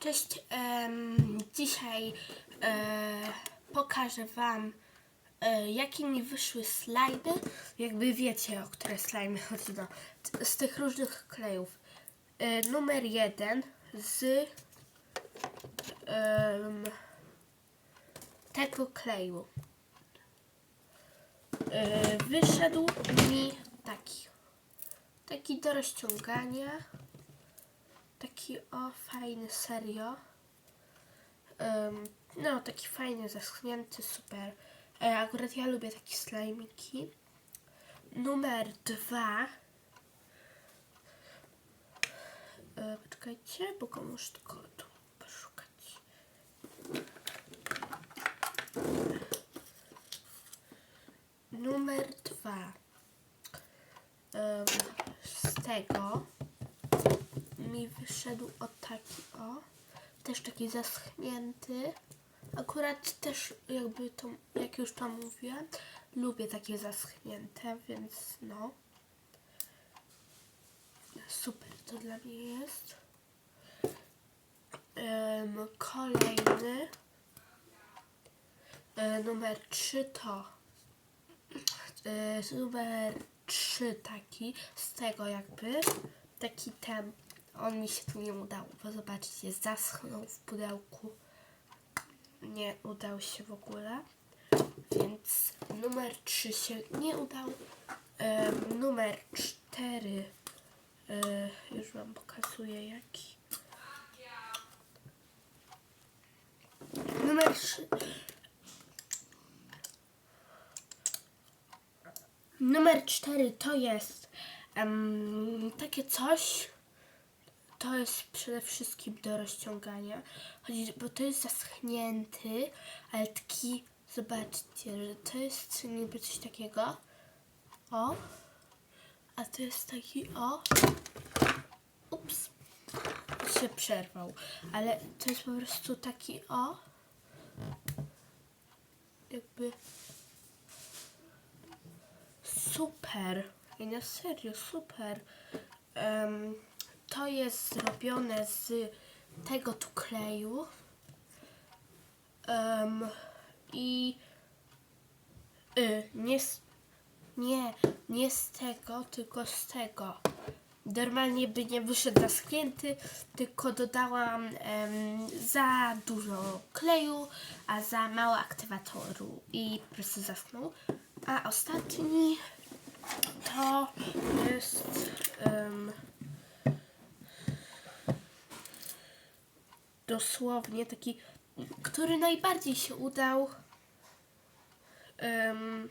Cześć, em, dzisiaj e, pokażę Wam, e, jakie mi wyszły slajdy. Jakby wiecie, o które slajmy chodzi, no, t- z tych różnych klejów. E, numer jeden z em, tego kleju. E, wyszedł mi taki, taki do rozciągania. Taki o fajny, serio. Em, no, taki fajny, zaschnięty, super. E, akurat ja lubię takie slajmiki. Numer dwa. E, poczekajcie, bo muszę tylko tu poszukać. Numer dwa. Em, z tego wyszedł o taki o. Też taki zaschnięty. Akurat też jakby to, jak już to mówiłam, lubię takie zaschnięte, więc no. Super to dla mnie jest. Em, kolejny. E, numer 3 to e, numer 3 taki z tego jakby taki ten on mi się tu nie udał, bo zobaczcie, zaschnął w pudełku. Nie udał się w ogóle. Więc numer 3 się nie udał. Numer 4 e, już wam pokazuję jaki. Numer 3 Numer 4 to jest takie coś. To jest przede wszystkim do rozciągania. Chodzi, bo to jest zaschnięty, ale taki, zobaczcie, że to jest niby coś takiego. O. A to jest taki o. Ups. Się przerwał. Ale to jest po prostu taki o. Jakby super. I na serio, super. To jest zrobione z tego tu kleju. Em, I y, nie, z, nie, nie z tego, tylko z tego. Normalnie by nie wyszedł zaschnięty, tylko dodałam em, za dużo kleju, a za mało aktywatoru i po prostu zaschnął. A ostatni to jest em, dosłownie taki, który najbardziej się udał. Um,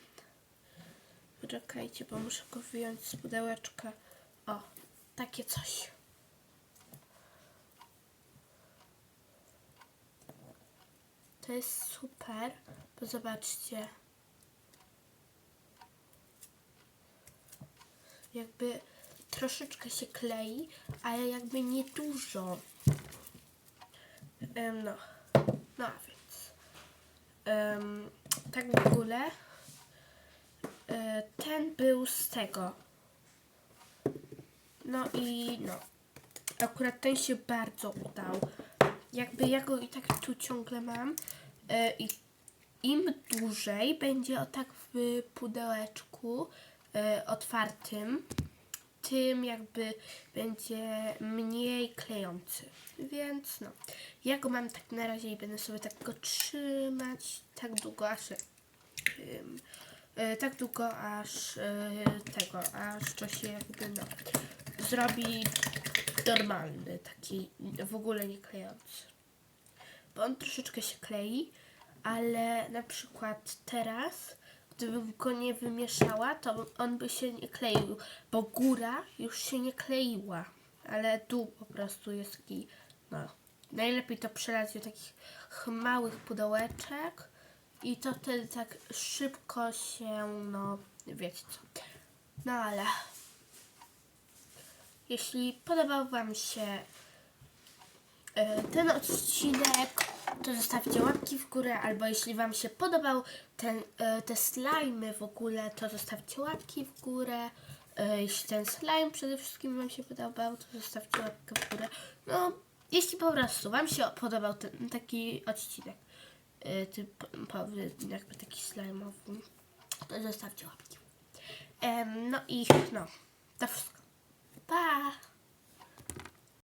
poczekajcie, bo muszę go wyjąć z pudełeczka. O, takie coś. To jest super, bo zobaczcie. Jakby troszeczkę się klei, ale jakby nie dużo. Em, no, no więc. em, tak w ogóle. e, ten był z tego. No i no. Akurat ten się bardzo udał. Jakby ja go i tak tu ciągle mam. E, I im dłużej będzie o tak w pudełeczku e, otwartym, tym jakby będzie mniej klejący. Więc no, ja go mam tak na razie i będę sobie tak go trzymać tak długo, aż y, tak długo, aż y, tego, aż to się jakby no, zrobi normalny, taki w ogóle nie klejący. Bo on troszeczkę się klei, ale na przykład teraz, gdybym go nie wymieszała, to on by się nie kleił, bo góra już się nie kleiła, ale dół po prostu jest taki, no, najlepiej to przelać do takich małych pudełeczek i to wtedy tak szybko się, no, wiecie co. No ale jeśli podobał Wam się e, ten odcinek, to zostawcie łapki w górę, albo jeśli Wam się podobał ten, e, te slajmy w ogóle, to zostawcie łapki w górę. E, jeśli ten slime przede wszystkim Wam się podobał, to zostawcie łapkę w górę. No, jeśli po prostu Wam się podobał ten, taki odcinek, e, typowy, jakby taki slajmowy, to zostawcie łapki. No i no, to wszystko. Pa!